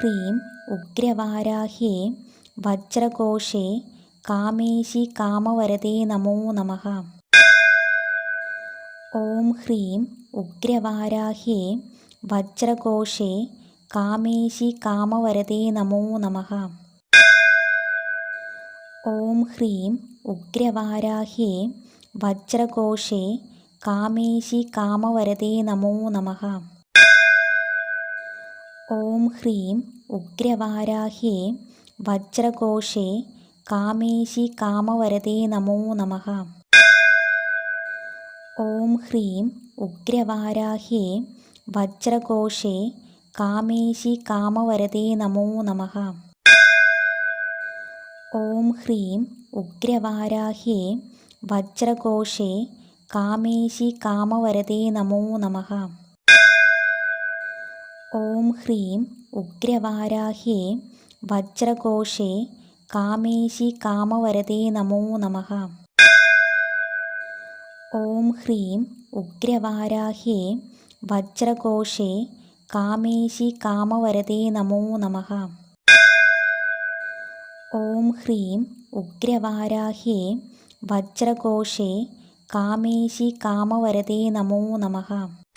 ഹ്രീം ഉഗ്രവാരാഹ്യേ വജ്രഘോഷേ കാമേശി കാമവരദേ നമോ നമ. ഓം ഹ്രീം ഉഗ്രവാരാഹ്യേ വജ്രഘോഷേ കാമേശി കാമവരദേ നമോ നമ. ഓം ഹ്രീം ഉഗ്രവാരാഹ്യേ വജ്രഘോഷേ കാമേശി കാമവരദേ നമോ നമ. ഓം ഹ്രീം ഉഗ്രവാരാഹ്യേ വജ്രഘോഷേ കാമേശി കാമവരതേ നമോ നമ. ഓം ഹ്രീം ഉഗ്രവാരാഹ്യേ വജ്രഘോഷേ കാമേശി കാമവരതേ നമോ നമ. ഓം ഹ്രീം ഉഗ്രവാരാഹ്യേ വജ്രഘോഷേ കാമേശി കാമവരതേ നമോ നമഃ. ഓം ഹ്രീം ഉഗ്രവാരാഹ്യേ വജ്രഘോഷേ കാമേശി കാമവരതേ നമോ നമ. ഓം ഹ്രീം ഉഗ്രവാരാഹ്യേ വജ്രഘോഷേ കാമേശി കാമവരതേ നമോ നമ. ഓം ഹ്രീം ഉഗ്രവാരാഹ്യേ വജ്രഘോഷേ കാമേശി കാമവരതേ നമോ നമഃ.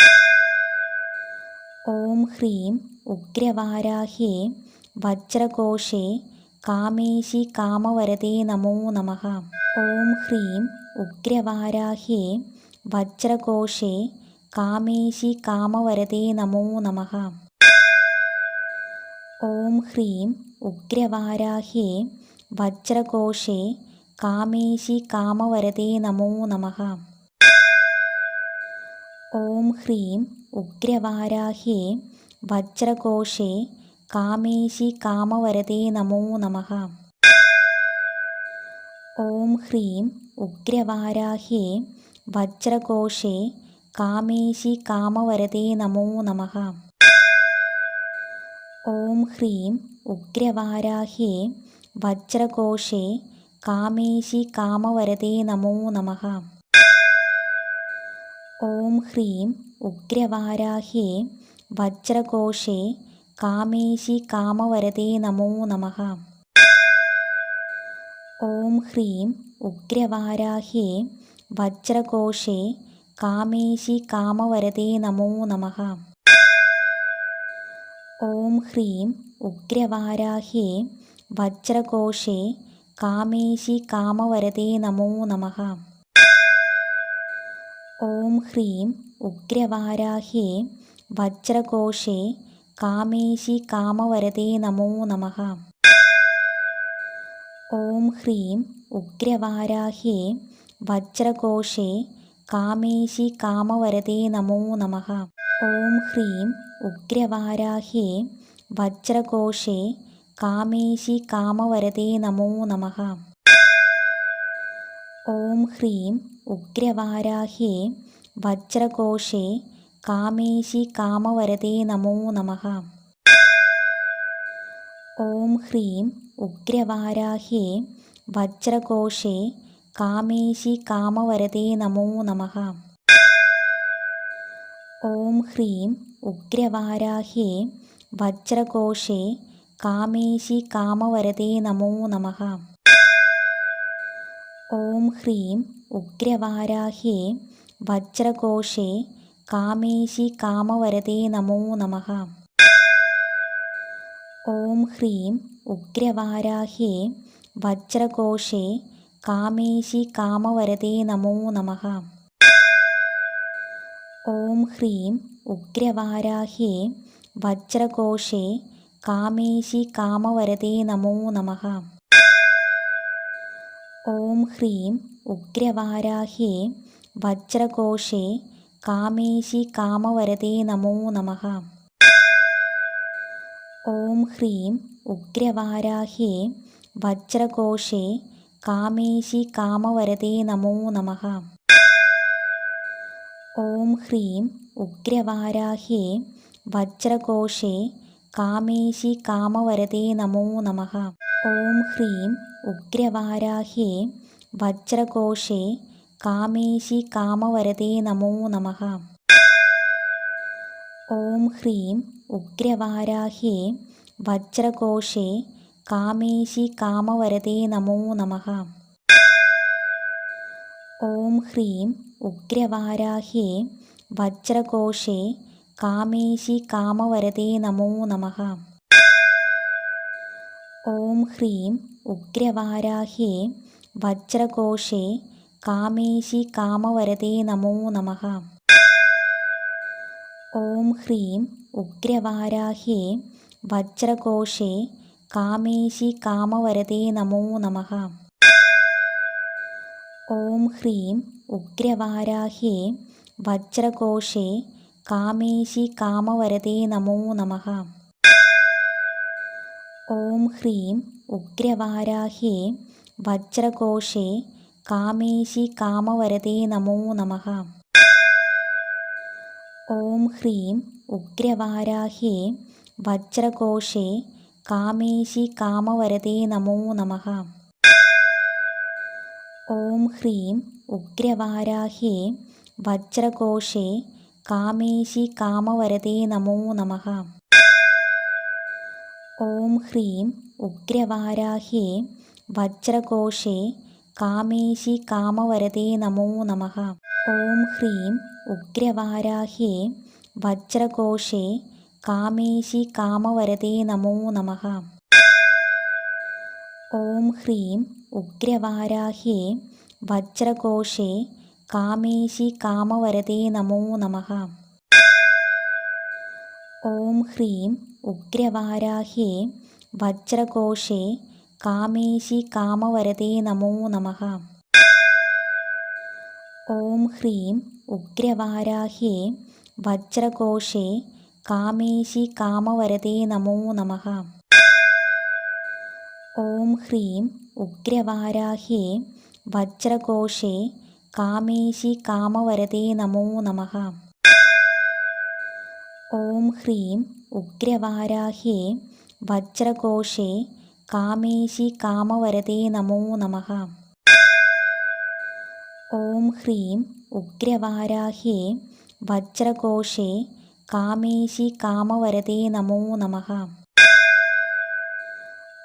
ഓം ഹ്രീം ഉഗ്രവാരാഹ്യേ വജ്രഘോഷേ കാമേശി കാമവരതേ നമോ നമ. ഓം ഹ്രീം ഉഗ്രവാരാഹ്യേ വജ്രഘോഷേ കാമേശി കാമവരതേ നമോ നമ. ഓം ഹ്രീം ഉഗ്രവാരാഹ്യേ വജ്രഘോഷേ കാമേശി കാമവരതേ നമോ നമ. ഓം ഹ്രീം ഉഗ്രവാരാഹ്യേ വജ്രഘോഷേ കാമേശി കാമവരതേ നമോ നമ. ഓം ഹ്രീം ഉഗ്രവാരാഹ്യേ വജ്രഘോഷേ കാമേശി കാമവരതേ നമോ നമ. ഓം ഹ്രീം ഉഗ്രവാരാഹ്യേ വജ്രഘോഷേ കാമേശി കാമവരതേ നമോ നമ. ഓം ഹ്രീം ഉഗ്രവാരാഹ്യേ വജ്രഘോഷേ കാമേശി കാമവരദേ നമോ നമ. ഓം ഹ്രീം ഉഗ്രവാരാഹ്യേ വജ്രഘോഷേ കാമേശി കാമവരദേ നമോ നമ. ഓം ഹ്രീം ഉഗ്രവാരാഹ്യേ വജ്രഘോഷേ കാമേശി കാമവരദേ നമോ നമഃ. ഓം ഹ്രീം ഉഗ്രവാരാഹ്യേ വജ്രഘോഷേ കാമേശി കാമവരദേ നമോ നമഃ. ഓം ഹ്രീം ഉഗ്രവാരാഹ്യേ വജ്രഘോഷേ കാമേശി കാമവരദേ നമോ നമഃ. ഓം ഹ്രീം ഉഗ്രവാരാഹ്യേ വജ്രഘോഷേ കാമേശി കാമവരദേ നമോ നമഃ. ഓം ഹ്രീം ഉഗ്രവാരാഹ്യേ വജ്രഘോഷേ കാമേശി കാമവരതേ നമോ നമ. ഓം ഹ്രീം ഉഗ്രവാരാഹ്യേ വജ്രഘോഷേ കാമേശി കാമവരതേ നമോ നമ. ഓം ഹ്രീം ഉഗ്രവാരാഹ്യേ വജ്രഘോഷേ കാമേശി കാമവരതേ നമോ നമഃ. ഓം ഹ്രീം ഉഗ്രവാരാഹ്യേ വജ്രഘോഷേ കാമേശി കാമവരദേ നമോ നമ. ഓം ഹ്രീം ഉഗ്രവാരാഹ്യേ വജ്രഘോഷേ കാമേശി കാമവരദേ നമോ നമ. ഓം ഹ്രീം ഉഗ്രവാരാഹ്യേ വജ്രഘോഷേ കാമേശി കാമവരദേ നമോ നമഃ. ഓം ഹ്രീം ഉഗ്രവാരാഹ്യേ വജ്രഘോഷേ കാമേശി കാമവരദേ നമോ നമ. ഓം ഹ്രീം ഉഗ്രവാരാഹ്യേ വജ്രഘോഷേ കാമേശി കാമവരദേ നമോ നമ. ഓം ഹ്രീം ഉഗ്രവാരാഹ്യേ വജ്രഘോഷേ കാമേശി കാമവരദേ നമോ നമഃ. ഓം ഹ്രീം ഉഗ്രവാരാഹ്യേ വജ്രഘോഷേ കാമേശി കാമവരദേ നമോ നമ. ഓം ഹ്രീം ഉഗ്രവാരാഹ്യേ വജ്രഘോഷേ കാമേശി കാമവരദേ നമോ നമ. ഓം ഹ്രീം ഉഗ്രവാരാഹ്യേ വജ്രഘോഷേ കാമേശി കാമവരദേ നമോ നമഃ. ഓം ഹ്രീം ഉഗ്രവാരാഹ്യേ വജ്രഘോഷേ കാമേശി കാമവരദേ നമോ നമ. ഓം ഹ്രീം ഉഗ്രവാരാഹ്യേ വജ്രഘോഷേ കാമേശി കാമവരദേ നമോ നമ. ഓം ഹ്രീം ഉഗ്രവാരാഹ്യേ വജ്രഘോഷേ കാമേശി കാമവരദേ നമോ നമഃ. ഓം ഹ്രീം ഉഗ്രവാരാഹ്യേ വജ്രഘോഷേ കാമേശി കാമവരതേ നമോ നമ. ഓം ഹ്രീം ഉഗ്രവാരാഹ്യേ വജ്രഘോഷേ കാമേശി കാമവരതേ നമോ നമ. ഓം ഹ്രീം ഉഗ്രവാരാഹ്യേ വജ്രഘോഷേ കാമേശി കാമവരതേ നമോ നമഃ. ഓം ഹ്രീം ഉഗ്രവാരാഹ്യേ വജ്രഘോഷേ കാമേശി കാമവരതേ നമോ നമ. ഓം ഹ്രീം ഉഗ്രവാരാഹ്യേ വജ്രഘോഷേ കാമേശി കാമവരതേ നമോ നമ. ഓം ഹ്രീം ഉഗ്രവാരാഹ്യേ വജ്രഘോഷേ കാമേശി കാമവരതേ നമോ നമ. ഓം ഹ്രീം ഉഗ്രവാരാഹ്യേ വജ്രഘോഷേ കാമേശി കാമവരതേ നമോ നമ. ഓം ഹ്രീം ഉഗ്രവാരാഹ്യേ വജ്രഘോഷേ കാമേശി കാമവരതേ നമോ നമ. ഓം ഹ്രീം ഉഗ്രവാരാഹ്യേ വജ്രഘോഷേ കാമേശി കാമവരതേ നമോ നമഃ. ഓം ഹ്രീം ഉഗ്രവാരാഹ്യേ വജ്രഘോഷേ കാമേശി കാമവരദേ നമോ നമ. ഓം ഹ്രീം ഉഗ്രവാരാഹ്യേ വജ്രഘോഷേ കാമേശി കാമവരദേ നമോ നമ.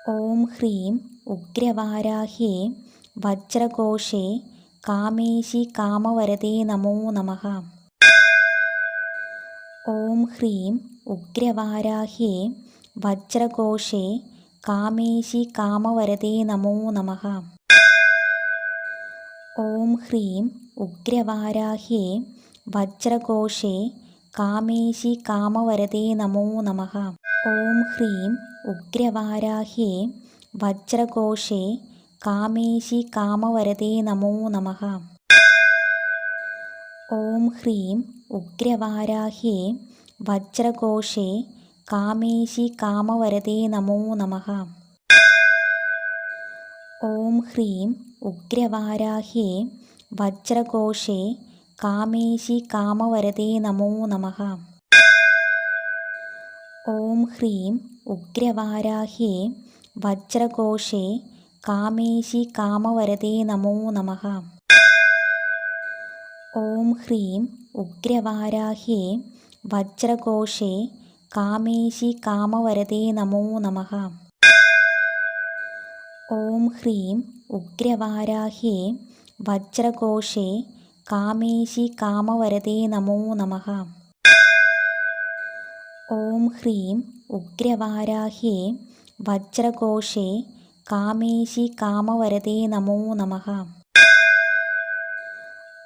ഓം ഹ്രീം ഉഗ്രവാരാഹ്യേ വജ്രഘോഷേ കാമേശി കാമവരദേ നമോ നമഃ. ഓം ഹ്രീം ഉഗ്രവാരാഹ്യേ വജ്രഘോഷേ കാമേശി കാമവരതേ നമോ നമ. ഓം ഹ്രീം ഉഗ്രവാരാഹ്യേ വജ്രഘോഷേ കാമേശി കാമവരതേ നമോ നമ. ഓം ഹ്രീം ഉഗ്രവാരാഹ്യേ വജ്രഘോഷേ കാമേശി കാമവരതേ നമോ നമഃ. ഓം ഹ്രീം ഉഗ്രവാരാഹ്യേ വജ്രഘോഷേ കാമേശി കാമവരദേ നമോ നമഃ. ഓം ഹ്രീം ഉഗ്രവാരാഹ്യേ വജ്രഘോഷേ കാമേശി കാമവരദേ നമോ നമഃ. ഓം ഹ്രീം ഉഗ്രവാരാഹ്യേ വജ്രഘോഷേ കാമേശി കാമവരദേ നമോ നമഃ. ഓം ഹ്രീം ഉഗ്രവാരാഹ്യേ വജ്രഘോഷേ കാമേശി കാമവരദേ നമോ നമഃ. ഓം ഹ്രീം ഉഗ്രവാരാഹ്യേ വജ്രഘോഷേ കാമേശി കാമവരദേ നമോ നമഃ. ഓം ഹ്രീം ഉഗ്രവാരാഹ്യേ വജ്രഘോഷേ കാമേശി കാമവരദേ നമോ നമഃ.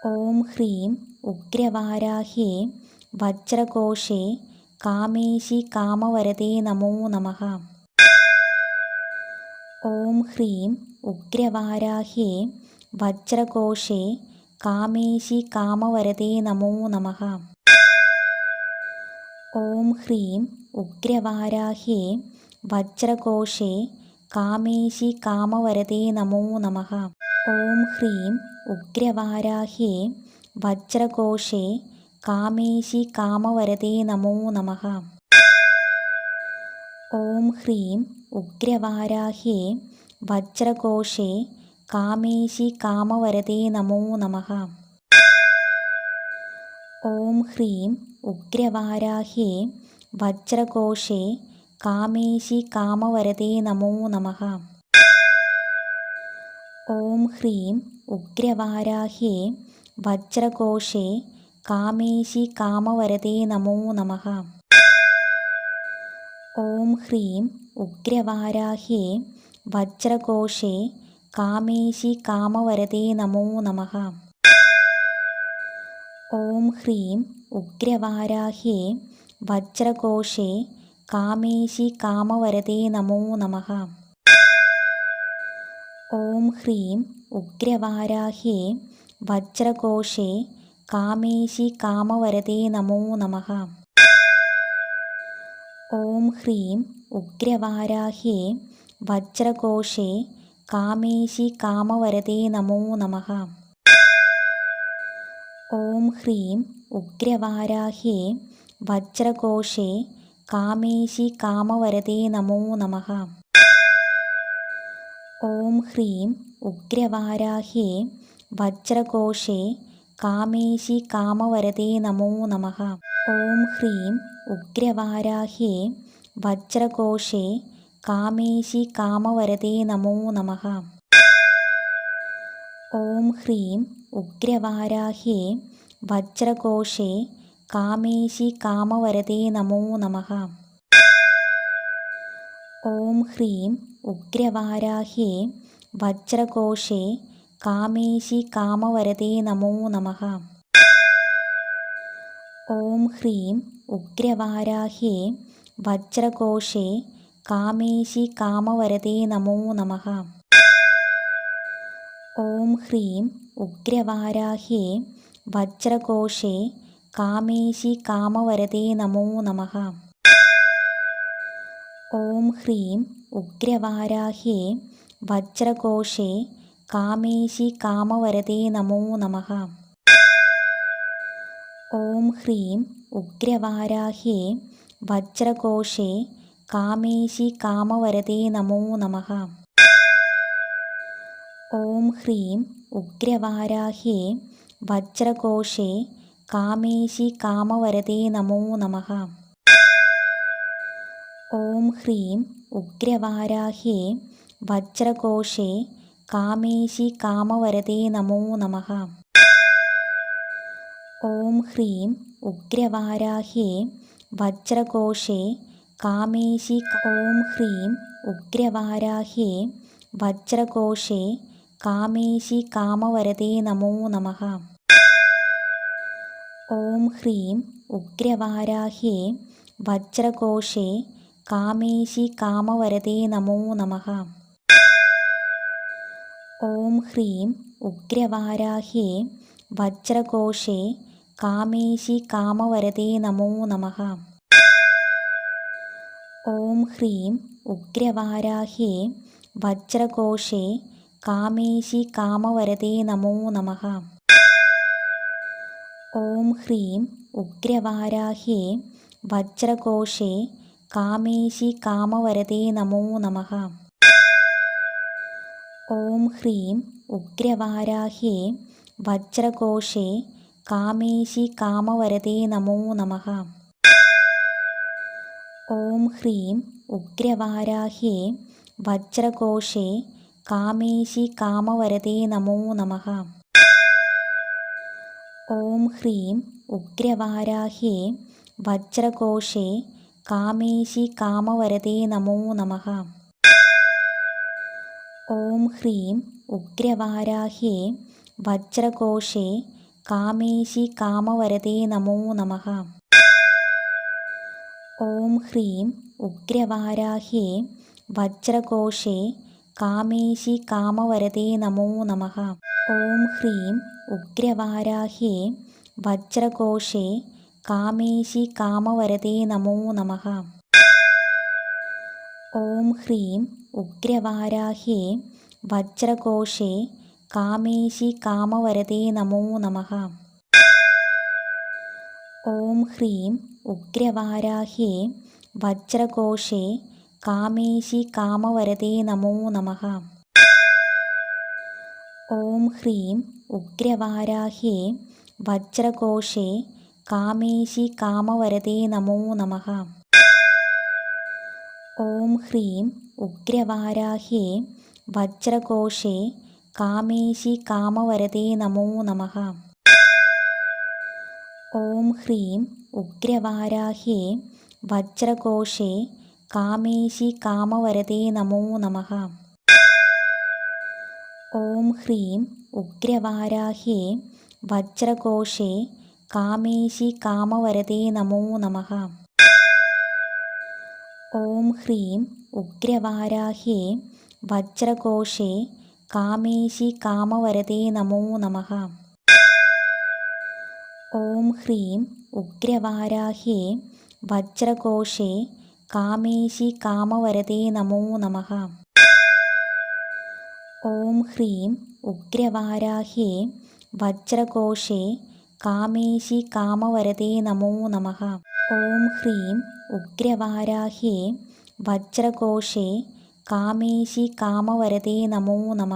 ഓം ഹ്രീം ഉഗ്രവാരാഹ്യേ വജ്രഘോഷേ കാമേശി കാമവരദേ നമോ നമ. ഓം ഹ്രീം ഉഗ്രവാരാഹ്യേ വജ്രഘോഷേ കാമേശി കാമവരദേ നമോ നമ. ഓം ഹ്രീം ഉഗ്രവാരാഹ്യേ വജ്രഘോഷേ കാമേശി കാമവരദേ നമോ നമഃ. ഓം ഹ്രീം ഉഗ്രവാരാഹ്യേ വജ്രഘോഷേ കാമേശി കാമവരതേ നമോ നമ. ഓം ഹ്രീം ഉഗ്രവാരാഹ്യേ വജ്രഘോഷേ കാമേശി കാമവരതേ നമോ നമ. ഓം ഹ്രീം ഉഗ്രവാരാഹ്യേ വജ്രഘോഷേ കാമേശി കാമവരതേ നമോ നമഃ. ഓം ഹ്രീം ഉഗ്രവാരാഹ്യേ വജ്രഘോഷേ കാമേശി കാമവരദേ നമോ നമഃ. ഓം ഹ്രീം ഉഗ്രവാരാഹ്യേ വജ്രഘോഷേ കാമേശി കാമവരദേ നമോ നമഃ. ഓം ഹ്രീം ഉഗ്രവാരാഹ്യേ വജ്രഘോഷേ കാമേശി കാമവരദേ നമോ നമഃ. ഓം ഹ്രീം ഉഗ്രവാരാഹ്യേ വജ്രഘോഷേ കാമേശി കാമവരദേ നമോ നമഃ. ഓം ഹ്രീം ഉഗ്രവാരാഹ്യേ വജ്രഘോഷേ കാമേശി കാമവരദേ നമോ നമഃ. ഓം ഹ്രീം ഉഗ്രവാരാഹ്യേ വജ്രഘോഷേ കാമേശി കാമവരദേ നമോ നമഃ. ഓം ഹ്രീം ഉഗ്രവാരാഹ്യേ വജ്രഘോഷേ കാമേശി കാമവരതേ നമോ നമ. ഓം ഹ്രീം ഉഗ്രവാരാഹ്യേ വജ്രഘോഷേ കാമേശി കാമവരതേ നമോ നമ. ഓം ഹ്രീം ഉഗ്രവാരാഹ്യേ വജ്രഘോഷേ കാമേശി കാമവരതേ നമോ നമ. ഓം ഹ്രീം ഉഗ്രവാരാഹ്യേ വജ്രഘോഷേ കാമേശി കാമവരദേ നമോ നമ. ഓം ഹ്രീം ഉഗ്രവാരാഹ്യേ വജ്രഘോഷേ കാമേശി കാമവരദേ നമോ നമ. ഓം ഹ്രീം ഉഗ്രവാരാഹ്യേ വജ്രഘോഷേ കാമേശി കാമവരദേ നമോ നമഃ. ഓം ഹ്രീം ഉഗ്രവാരാഹ്യേ വജ്രഘോഷേ കാമേശി കാമവരദേ നമോ നമഃ. ഓം ഹ്രീം ഉഗ്രവാരാഹ്യേ വജ്രഘോഷേ കാമേശി കാമവരദേ നമോ നമഃ. ഓം ഹ്രീം ഉഗ്രവാരാഹ്യേ വജ്രഘോഷേ കാമേശി കാമവരദേ നമോ നമഃ. ഓം ഹ്രീം ഉഗ്രവാരാഹ്യേ വജ്രഘോഷേ കാമേശി കാമവരദേ നമോ നമഃ. ഓം ഹ്രീം ഉഗ്രവാരാഹ്യേ വജ്രഘോഷേ കാമേശി ഓം ഹ്രീം ഉഗ്രവാരാഹ്യേ വജ്രഘോഷേ കാമേശി കാമവരദേ നമോ നമഃ. ഓം ഹ്രീം ഉഗ്രവാരാഹ്യേ വജ്രഘോഷേ കാമേശി കാമവരതേ നമോ നമഃ. ഓം ഹ്രീം ഉഗ്രവാരാഹ്യേ വജ്രഘോഷേ കാമേശി കാമവരതേ നമോ നമഃ. ഓം ഹ്രീം ഉഗ്രവാരാഹ്യേ വജ്രഘോഷേ കാമേശി കാമവരതേ നമോ നമഃ. ഓം ഹ്രീം ഉഗ്രവാരാഹ്യേ വജ്രഘോഷേ കാമേശി കാമവരതേ നമോ നമ. ഓം ഹ്രീം ഉഗ്രവാരാഹ്യേ വജ്രഘോഷേ കാമേശി കാമവരതേ നമോ നമ. ഓം ഹ്രീം ഉഗ്രവാരാഹ്യേ വജ്രഘോഷേ കാമേശി കാമവരതേ നമോ നമ. ഓം ഹ്രീം ഉഗ്രവാരാഹ്യേ വജ്രഘോഷേ കാമേശി കാമവരതേ നമോ നമ ഓം ഹ്രീം ഉഗ്രവാരാഹ്യേ വജ്രഘോഷേ കാമേശി കാമവരതേ നമോ നമ ഓം ഹ്രീം ഉഗ്രവാരാഹ്യേ വജ്രഘോഷേ കാമേശി കാമവരതേ നമോ നമ ഓം ഹ്രീം ഉഗ്രവാരാഹ്യേ വജ്രഘോഷേ കാമേശി കാമവരതേ നമോ നമ. ഓം ഹ്രീം ഉഗ്രവാരാഹ്യേ വജ്രഘോഷേ കാമേശി കാമവരതേ നമോ നമ. ഓം ഹ്രീം ഉഗ്രവാരാഹ്യേ വജ്രഘോഷേ കാമേശി കാമവരതേ നമോ നമ. ഓം ഹ്രീം ഉഗ്രവാരാഹ്യേ വജ്രഘോഷേ കാമേശി കാമവരദേ നമോ നമ ഓം ഹ്രീം ഉഗ്രവാരാഹ്യേ വജ്രഘോഷേ കാമേശി കാമവരതേ നമോ നമ ഓം ഹ്രീം ഉഗ്രവാരാഹ്യേ വജ്രഘോഷേ കാമേശി കാമവരതേ നമോ നമ ഓം ഹ്രീം ഉഗ്രവാരാഹ്യേ വജ്രഘോഷേ കാമേശി കാമവരതേ നമോ നമ. ഓം ഹ്രീം ഉഗ്രവാരാഹ്യേ വജ്രഘോഷേ കാമേശി കാമവരതേ നമോ നമ. ഓം ഹ്രീം ഉഗ്രവാരാഹ്യേ വജ്രഘോഷേ കാമേശി കാമവരതേ നമോ നമ. ഓം ഹ്രീം ഉഗ്രവാരാഹ്യേ വജ്രഘോഷേ കാമേശി കാമവരതേ നമോ നമ. ഓം ഹ്രീം ഉഗ്രവാരാഹ്യേ വജ്രഘോഷേ കാമേശി കാമവരതേ നമോ നമ.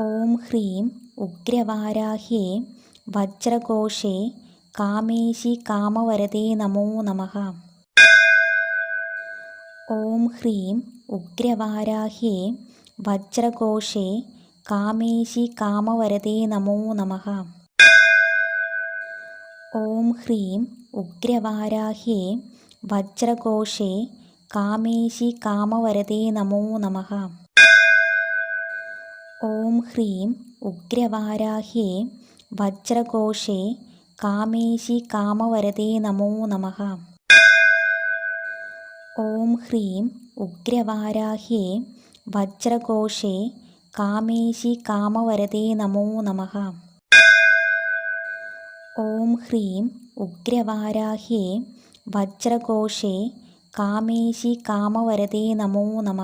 ഓം ഹ്രീം ഉഗ്രവാരാഹ്യേ വജ്രഘോഷേ കാമേശി കാമവരതേ നമോ നമ. ഓം ഹ്രീം ഉഗ്രവാരാഹ്യേ വജ്രഘോഷേ കാമേശി കാമവരതേ നമോ നമഃ. ഓം ഹ്രീം ഉഗ്രവാരാഹ്യേ വജ്രഘോഷേ കാമേശി കാമവരതേ നമോ നമഃ. ഓം ഹ്രീം ഉഗ്രവാരാഹ്യേ വജ്രഘോഷേ കാമേശി കാമവരതേ നമോ നമഃ. ഓം ഹ്രീം ഉഗ്രവാരാഹ്യേ വജ്രഘോഷേ കാമേശി കാമവരതേ നമോ നമ. ഓം ഹ്രീം ഉഗ്രവാരാഹ്യേ വജ്രഘോഷേ കാമേശി കാമവരതേ നമോ നമ.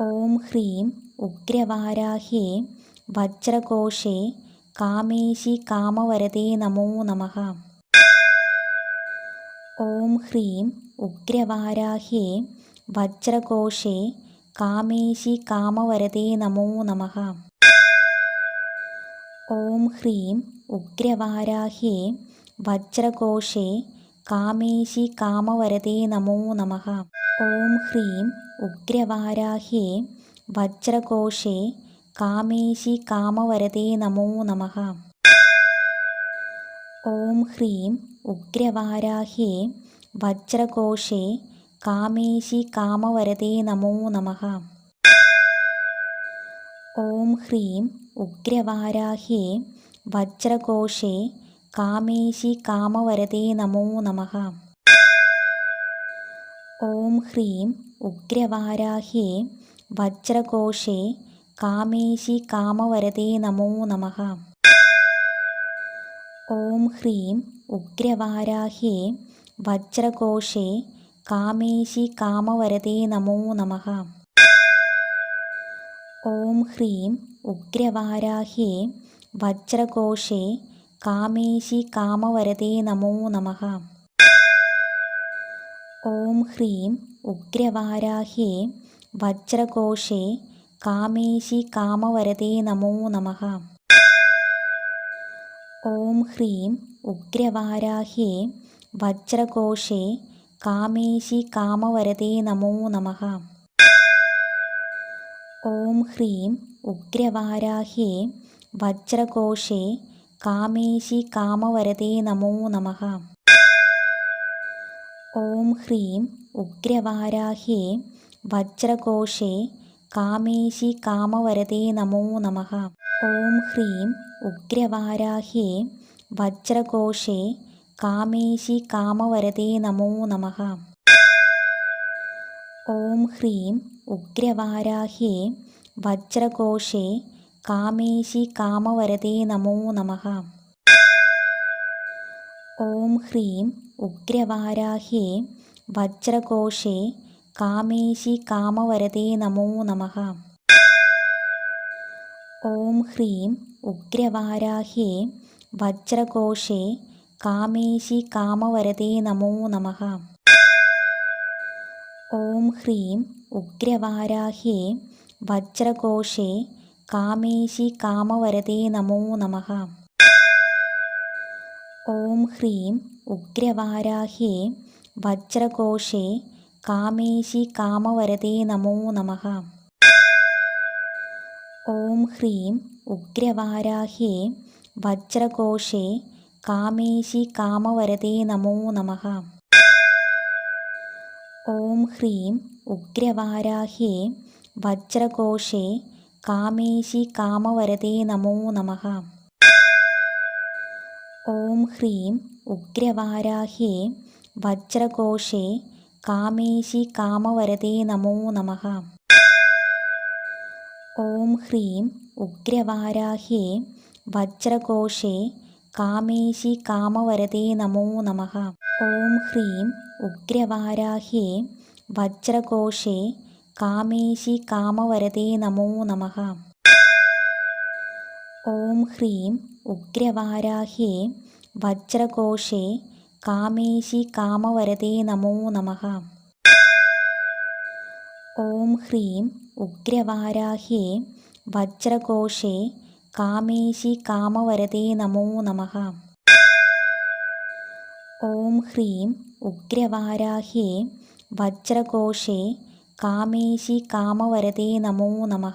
ഓം ഹ്രീം ഉഗ്രവാരാഹ്യേ വജ്രഘോഷേ കാമേശി കാമവരതേ നമോ നമ. ഓം ഹ്രീം ഉഗ്രവാരാഹ്യേ വജ്രഘോഷേ കാമേശി കാമവരതേ നമോ നമ. ഓം ഹ്രീം ഉഗ്രവാരാഹ്യേ വജ്രഘോഷേ കാമേശി കാമവരതേ നമോ നമ. ഓം ഹ്രീം ഉഗ്രവാരാഹ്യേ വജ്രഘോഷേ കാമേശി കാമവരതേ നമോ നമ. ഓം ഹ്രീം ഉഗ്രവാരാഹ്യേ വജ്രഘോഷേ കാമേശി കാമവരതേ നമോ നമ. ഓം ഹ്രീം ഉഗ്രവാരാഹ്യേ വജ്രഘോഷേ കാമേശി കാമവരതേ നമോ നമ. ഓം ഹ്രീം ഉഗ്രവാരാഹ്യേ വജ്രഘോഷേ കാമേശി കാമവരതേ നമോ നമ. ഓം ഹ്രീം ഉഗ്രവാരാഹ്യേ വജ്രഘോഷേ കാമേശി കാമവരതേ നമോ നമഃ. ഓം ഹ്രീം ഉഗ്രവാരാഹ്യേ വജ്രഘോഷേ കാമേശി കാമവരതേ നമോ നമഃ. ഓം ഹ്രീം ഉഗ്രവാരാഹ്യേ വജ്രഘോഷേ കാമേശി കാമവരതേ നമോ നമഃ. ഓം ഹ്രീം ഉഗ്രവാരാഹ്യേ വജ്രഘോഷേ കാമേശി കാമവരതേ നമോ നമഃ. ഓം ഹ്രീം ഉഗ്രവാരാഹ്യേ വജ്രഘോഷേ കാമേശി കാമവരതേ നമോ നമഃ. ഓം ഹ്രീം ഉഗ്രവാരാഹ്യേ വജ്രഘോഷേ കാമേശി കാമവരതേ നമോ നമഃ. ഓം ഹ്രീം ഉഗ്രവാരാഹ്യേ വജ്രഘോഷേ കാമേശി കാമവരതേ നമോ നമ. ഓം ഹ്രീം ഉഗ്രവാരാഹ്യേ വജ്രഘോഷേ കാമേശി കാമവരതേ നമോ നമ. ഓം ഹ്രീം ഉഗ്രവാരാഹ്യേ വജ്രഘോഷേ കാമേശി കാമവരതേ നമോ നമ. ഓം ഹ്രീം ഉഗ്രവാരാഹ്യേ വജ്രഘോഷേ കാമേശി കാമവരതേ നമോ നമ ഓം ഹ്രീം ഉഗ്രവാരാഹ്യേ വജ്രഘോഷേ കാമേശി കാമവരതേ നമോ നമ ഓം ഹ്രീം ഉഗ്രവാരാഹ്യേ വജ്രഘോഷേ കാമേശി കാമവരതേ നമോ നമ ഓം ഹ്രീം ഉഗ്രവാരാഹ്യേ വജ്രഘോഷേ കാമേശി കാമവരതേ നമോ നമ. ഓം ഹ്രീം ഉഗ്രവാരാഹ്യേ വജ്രഘോഷേ കാമേശി കാമവരതേ നമോ നമ. ഓം ഹ്രീം ഉഗ്രവാരാഹ്യേ വജ്രഘോഷേ കാമേശി കാമവരതേ നമോ നമ. ഓം ഹ്രീം ഉഗ്രവാരാഹ്യേ വജ്രഘോഷേ കാമേശി കാമവരതേ നമോ നമ. ഓം ഹ്രീം ഉഗ്രവാരാഹ്യേ വജ്രഘോഷേ കാമേശി കാമവരതേ നമോ നമ. ഓം ഹ്രീം ഉഗ്രവാരാഹ്യേ വജ്രഘോഷേ കാമേശി കാമവരതേ നമോ നമ. ഓം ഹ്രീം ഉഗ്രവാരാഹ്യേ വജ്രഘോഷേ കാമേശി കാമവരതേ നമോ നമ. ഓം ഹ്രീം ഉഗ്രവാരാഹ്യേ വജ്രഘോഷേ കാമേശി കാമവരതേ നമോ നമ.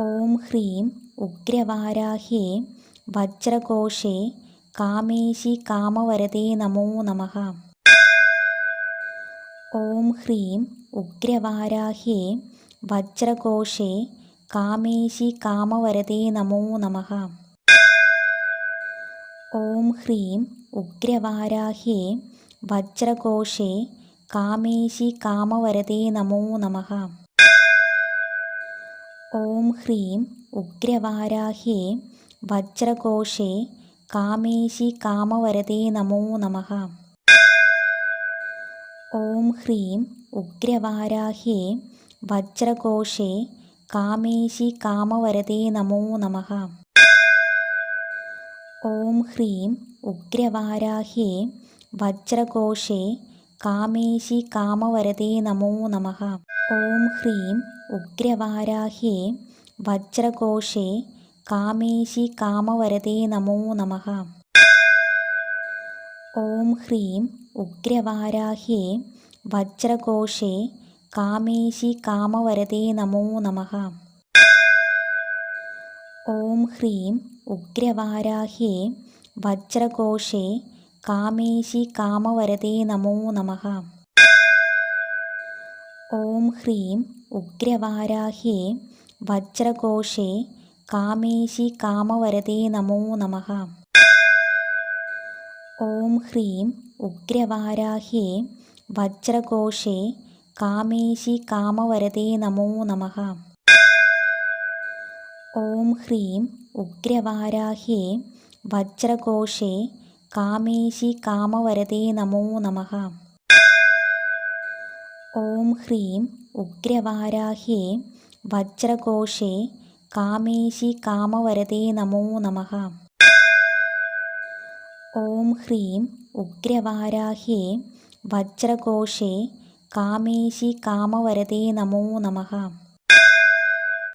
ഓം ഹ്രീം ഉഗ്രവാരാഹ്യേ വജ്രഘോഷേ കാമേശി കാമവരതേ നമോ നമ. ഓം ഹ്രീം ഉഗ്രവാരാഹ്യേ വജ്രഘോഷേ കാമേശി കാമവരതേ നമോ നമഃ. ഓം ഹ്രീം ഉഗ്രവാരാഹ്യേ വജ്രഘോഷേ കാമേശി കാമവരതേ നമോ നമഃ. ഓം ഹ്രീം ഉഗ്രവാരാഹ്യേ വജ്രഘോഷേ കാമേശി കാമവരതേ നമോ നമഃ. ഓം ഹ്രീം ഉഗ്രവാരാഹ്യേ വജ്രഘോഷേ കാമേശി കാമവരതേ നമോ നമ. ഓം ഹ്രീം ഉഗ്രവാരാഹ്യേ വജ്രഘോഷേ കാമേശി കാമവരതേ നമോ നമ. ഓം ഹ്രീം ഉഗ്രവാരാഹ്യേ വജ്രഘോഷേ കാമേശി കാമവരതേ നമോ നമ. ഓം ഹ്രീം ഉഗ്രവാരാഹ്യേ വജ്രഘോഷേ കാമേശി കാമവരതേ നമോ നമഃ. ഓം ഹ്രീം ഉഗ്രവാരാഹ്യേ വജ്രഘോഷേ കാമേശി കാമവരതേ നമോ നമഃ. ഓം ഹ്രീം ഉഗ്രവാരാഹ്യേ വജ്രഘോഷേ കാമേശി കാമവരതേ നമോ നമഃ. ഓം ഹ്രീം ഉഗ്രവാരാഹ്യേ വജ്രഘോഷേ കാമേശി കാമവരതേ നമോ നമ. ഓം ഹ്രീം ഉഗ്രവാരാഹ്യേ വജ്രഘോഷേ കാമേശി കാമവരതേ നമോ നമ. ഓം ഹ്രീം ഉഗ്രവാരാഹ്യേ വജ്രഘോഷേ കാമേശി കാമവരതേ നമോ നമ. ഓം ഹ്രീം ഉഗ്രവാരാഹ്യേ വജ്രഘോഷേ കാമേശി കാമവരതേ നമോ നമഃ